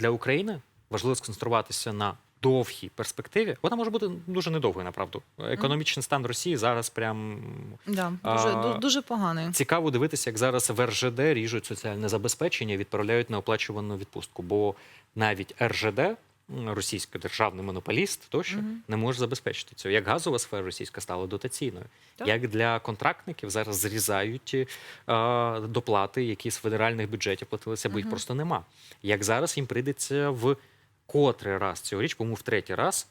для України важливо сконцентруватися на довгій перспективі. Вона може бути дуже недовгою, направду. Економічний стан Росії зараз прям Да, дуже, а, дуже поганий. Цікаво дивитися, як зараз в РЖД ріжуть соціальне забезпечення, і відправляють неоплачувану відпустку. Бо навіть РЖД, російський державний монополіст, тощо Мгм. не може забезпечити цього. Як газова сфера російська стала дотаційною, Так. як для контрактників зараз зрізають е, доплати, які з федеральних бюджетів платилися, бо їх Мгм. просто нема. Як зараз їм прийдеться в котрий раз цьогоріч, по-моєму, в третій раз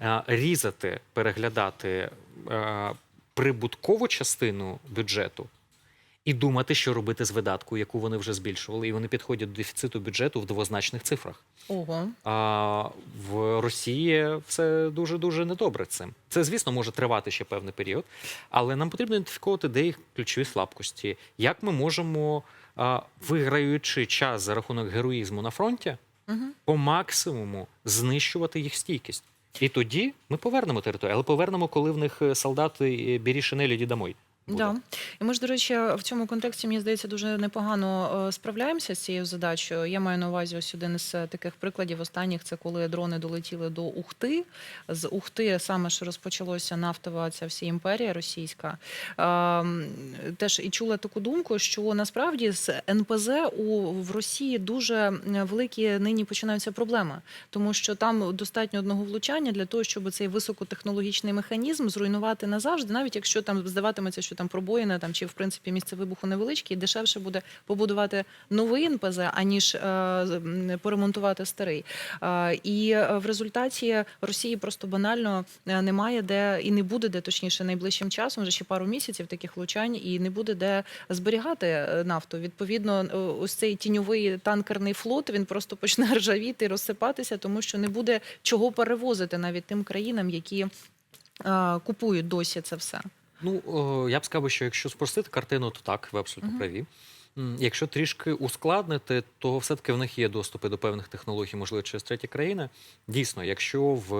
е, різати, переглядати е, прибуткову частину бюджету і думати, що робити з видаткою, яку вони вже збільшували, і вони підходять до дефіциту бюджету в двозначних цифрах. Ого. А в Росії все дуже дуже недобре цим. Це, звісно, може тривати ще певний період, але нам потрібно ідентифікувати, де їх ключові слабкості, як ми можемо, виграючи час за рахунок героїзму на фронті, Угу. по максимуму знищувати їх стійкість. І тоді ми повернемо територію, але повернемо, коли в них е, солдати бері шинелі дідамой. Буде. Да. І ми ж, до речі, в цьому контексті, мені здається, дуже непогано е, справляємося з цією задачею. Я маю на увазі ось один із е, таких прикладів останніх, це коли дрони долетіли до Ухти. З Ухти саме ж розпочалося нафтова ця вся імперія російська. Ем, Теж і чула таку думку, що насправді з НПЗ у в Росії дуже великі нині починаються проблеми, тому що там достатньо одного влучання для того, щоб цей високотехнологічний механізм зруйнувати назавжди, навіть якщо там здаватиметься, що там пробоїна там чи в принципі місце вибуху невеличке, і дешевше буде побудувати новий НПЗ, аніж е, поремонтувати старий. Е, і е, в результаті Росії просто банально немає де і не буде де, точніше, найближчим часом, вже ще пару місяців таких влучань, і не буде де зберігати нафту. Відповідно, ось цей тіньовий танкерний флот він просто почне ржавіти, розсипатися, тому що не буде чого перевозити навіть тим країнам, які купують досі це все. Ну, о, я б сказав, що якщо спростити картину, то так, ви абсолютно Мгм. праві. Якщо трішки ускладнити, то все-таки в них є доступи до певних технологій, можливо, через треті країни. Дійсно, якщо в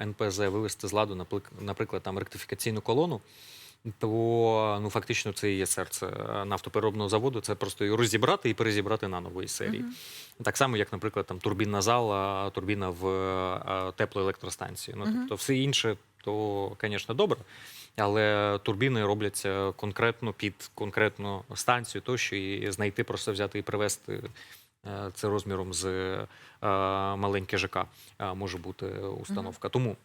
НПЗ вивести з ладу, наприклад, там ректифікаційну колону, то ну фактично це і є серце е, нафтопереробного заводу. Це просто її розібрати і перезібрати на нової серії. Мгм. Так само, як, наприклад, там турбінна зала, турбіна в е, теплоелектростанції. Ну, тобто, все інше, то, звісно, добре. Але турбіни робляться конкретно під конкретну станцію, тощо і знайти, просто взяти і привезти е, це розміром з е, маленьке ЖК е, може бути установка. Тому,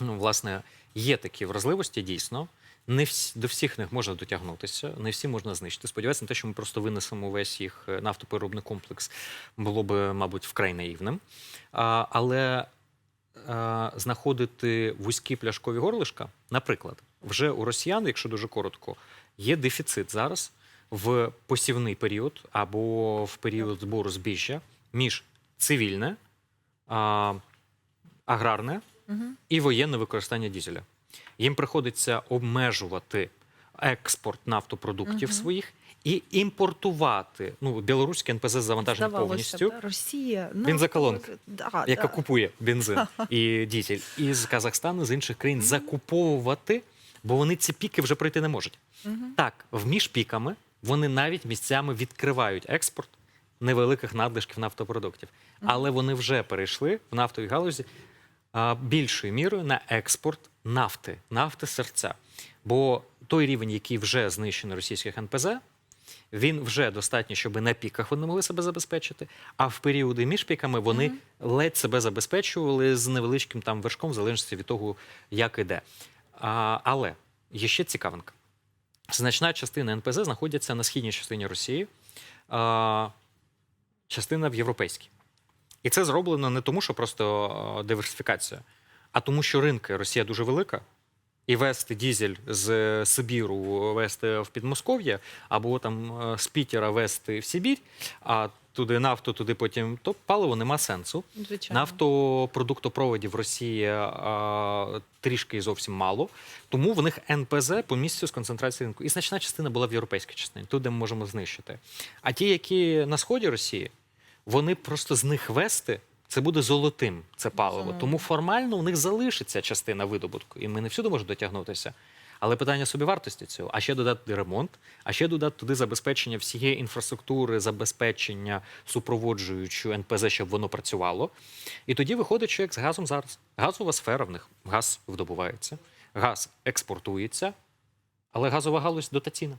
власне, є такі вразливості, дійсно. Не всі, до всіх них можна дотягнутися, не всі можна знищити. Сподіваюся на те, що ми просто винесемо весь їх нафтопереробний комплекс, було би, мабуть, вкрай наївним. А, але знаходити вузькі пляшкові горлишка, наприклад, вже у росіян, якщо дуже коротко, є дефіцит зараз в посівний період або в період збору збіжжя між цивільне, а, аграрне і воєнне використання дізеля. Їм приходиться обмежувати експорт нафтопродуктів Мгм. своїх і імпортувати. Ну, білоруське НПЗ завантажене б, повністю. да, Росія Бензоколонка, да, яка да. купує бензин і дізель із Казахстану, з інших країн закуповувати, бо вони ці піки вже пройти не можуть. Мгм. Так, в між піками вони навіть місцями відкривають експорт невеликих надлишків нафтопродуктів, але вони вже перейшли в нафтовій галузі а, більшою мірою на експорт нафти, нафти серця. Бо той рівень, який вже знищений російських НПЗ, він вже достатньо, щоб на піках вони могли себе забезпечити, а в періоди між піками вони Мгм. ледь себе забезпечували з невеличким там вершком, в залежності від того, як іде. А, але є ще цікавинка. Значна частина НПЗ знаходиться на східній частині Росії, а, частина в європейській. І це зроблено не тому, що просто диверсифікація, а тому, що ринки Росія дуже велика. І вести дізель з Сибіру вести в Підмосков'я, або там е, з Пітера вести в Сибір, а туди нафту, туди потім то паливо нема сенсу. Звичайно. Нафтопродуктопроводів в Росії а, трішки і зовсім мало. Тому в них НПЗ по місцю з концентрації ринку. І значна частина була в європейській частині, тут, де ми можемо знищити. А ті, які на сході Росії, вони просто з них вести. Це буде золотим, це паливо. Тому формально у них залишиться частина видобутку, і ми не всюди можемо дотягнутися. Але питання собівартості цього, а ще додати ремонт, а ще додати туди забезпечення всієї інфраструктури, забезпечення супроводжуючого НПЗ, щоб воно працювало. І тоді виходить, що як з газом зараз. Газова сфера в них газ видобувається, газ експортується, але газова галузь дотаційна.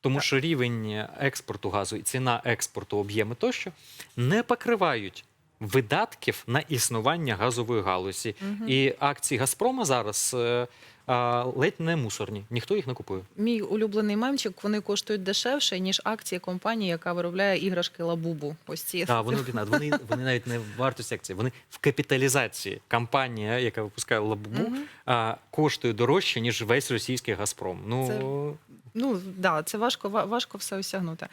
Тому що рівень експорту газу і ціна експорту, об'єми тощо не покривають видатків на існування газової галузі. Мгм. І акції Газпрома зараз е, а, ледь не мусорні. Ніхто їх не купує. Мій улюблений мемчик, вони коштують дешевше, ніж акції компанії, яка виробляє іграшки Лабубу. Ось ці. Так, вони, вони, вони навіть не в вартості акції, вони в капіталізації. Компанія, яка випускає лабубу, Мгм. а, коштує дорожче, ніж весь російський Газпром. Ну Це- Ну, да, це важко, ва- важко все осягнути.